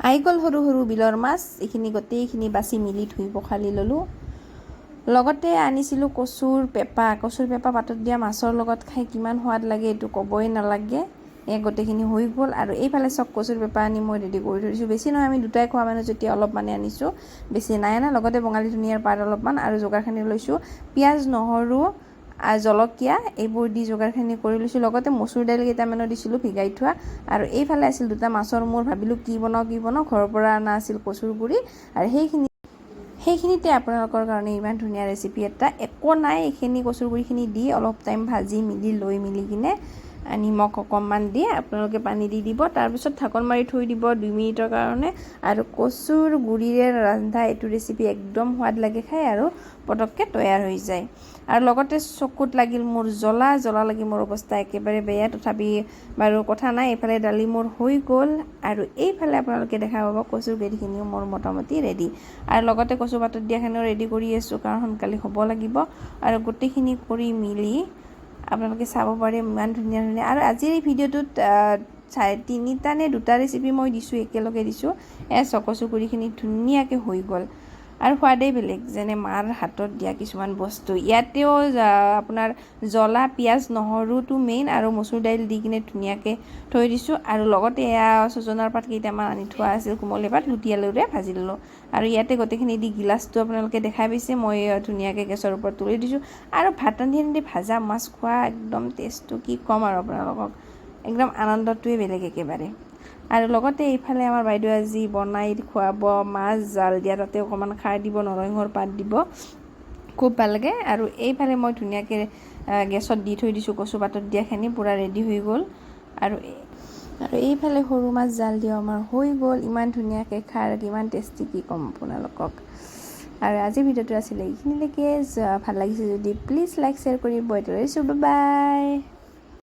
আহি গ'ল সৰু সৰু বিলৰ মাছ, এইখিনি গোটেইখিনি বাচি মিলি ধুই পখালি ল'লোঁ। লগতে আনিছিলোঁ কচুৰ পেপা। কচুৰ পেপা পাতত দিয়া মাছৰ লগত খাই কিমান সোৱাদ লাগে এইটো ক'বই নালাগে। এই গোটেইখিনি হৈ গ'ল আৰু এইফালে চক কচুৰ পেপা আনি মই ৰেডি কৰি থৈ দিছোঁ বেছি নহয়, আমি দুটাই খোৱা মানুহ যেতিয়া অলপমানে আনিছোঁ, বেছি নাই অনা লগতে বঙালী ধুনীয়াৰ পাত অলপমান আৰু যোগাৰখিনি লৈছোঁ। পিঁয়াজ নহৰু জলকীয়া এইবোৰ দি যোগাৰখিনি কৰি লৈছোঁ। লগতে মচুৰ দাইল কেইটামানো দিছিলোঁ ভিগাই থোৱা। আৰু এইফালে আছিল দুটা মাছৰ মূৰ। ভাবিলোঁ কি বনাওঁ কি বনাওঁ। ঘৰৰ পৰা অনা আছিল কচুৰ গুড়ি। আৰু সেইখিনি সেইখিনিতে আপোনালোকৰ কাৰণে ইমান ধুনীয়া ৰেচিপি এটা। একো নাই এইখিনি কচুৰ গুড়িখিনি দি অলপ টাইম ভাজি মিলি লৈ মিলি কিনে নিমখ অকণমান দি আপোনালোকে পানী দি দিব। তাৰপিছত ঢাকন মাৰি থৈ দিব দুই মিনিটৰ কাৰণে। আৰু কচুৰ গুড়িৰে ৰন্ধা এইটো ৰেচিপি একদম সোৱাদ লাগে খাই আৰু পটককৈ তৈয়াৰ হৈ যায়। আৰু লগতে চকুত লাগিল মোৰ জ্বলা। জ্বলা লাগি মোৰ অৱস্থা একেবাৰে বেয়া। তথাপি বাৰু কথা নাই এইফালে দালি মোৰ হৈ গ'ল। আৰু এইফালে আপোনালোকে দেখা পাব কচুৰ গেৰিখিনিও মোৰ মোটামুটি ৰেডি আৰু লগতে কচু পাতত দিয়াখিনিও ৰেডি কৰি আছোঁ কাৰণ সোনকালে হ'ব লাগিব। আৰু গোটেইখিনি কৰি মিলি আপোনালোকে চাব পাৰে ইমান ধুনীয়া ধুনীয়া। আৰু আজিৰ এই ভিডিঅ'টোত চাই তিনিটা নে দুটা ৰেচিপি মই দিছোঁ একেলগে দিছোঁ। এয়া চকচু গুড়িখিনি ধুনীয়াকৈ হৈ গ'ল। আৰু সোৱাদেই বেলেগ, যেনে মাৰ হাতত দিয়া কিছুমান বস্তু। ইয়াতেও আপোনাৰ জ্বলা, পিঁয়াজ, নহৰুটো মেইন আৰু মচুৰ দাইল দি কিনে ধুনীয়াকৈ থৈ দিছোঁ। আৰু লগতে এয়া ছজনাৰ পাত কেইটামান আনি থোৱা আছিল কোমলীয়া পাত লুটি আলুৰে ভাজি ল'লোঁ। আৰু ইয়াতে গোটেইখিনি দি গিলাচটো আপোনালোকে দেখাই পাইছে, মই ধুনীয়াকৈ গেছৰ ওপৰত তুলি দিছোঁ। আৰু ভাত ৰান্ধি ৰান্ধি ভাজা মাছ খোৱা একদম টেষ্টটো কি ক'ম আৰু আপোনালোকক? একদম আনন্দটোৱে বেলেগ একেবাৰে। আৰু লগতে এইফালে আমাৰ বাইদেউ আজি বনাই খুৱাব মাছ জাল দিয়া তাতে অকণমান খাৰ দিব নৰসিংহৰ পাত দিব। খুব ভাল লাগে। আৰু এইফালে মই ধুনীয়াকৈ গেছত দি থৈ দিছোঁ কচু পাতত দিয়াখিনি পূৰা ৰেডি হৈ গ'ল। আৰু আৰু এইফালে সৰু মাছ জাল দিয়া আমাৰ হৈ গ'ল। ইমান ধুনীয়াকৈ খাৰ কিমান টেষ্টি কি ক'ম আপোনালোকক। আৰু আজিৰ ভিডিঅ'টো আছিলে এইখিনিলৈকে। ভাল লাগিছে যদি প্লিজ লাইক শ্বেয়াৰ কৰিব এতিয়ালৈ বাই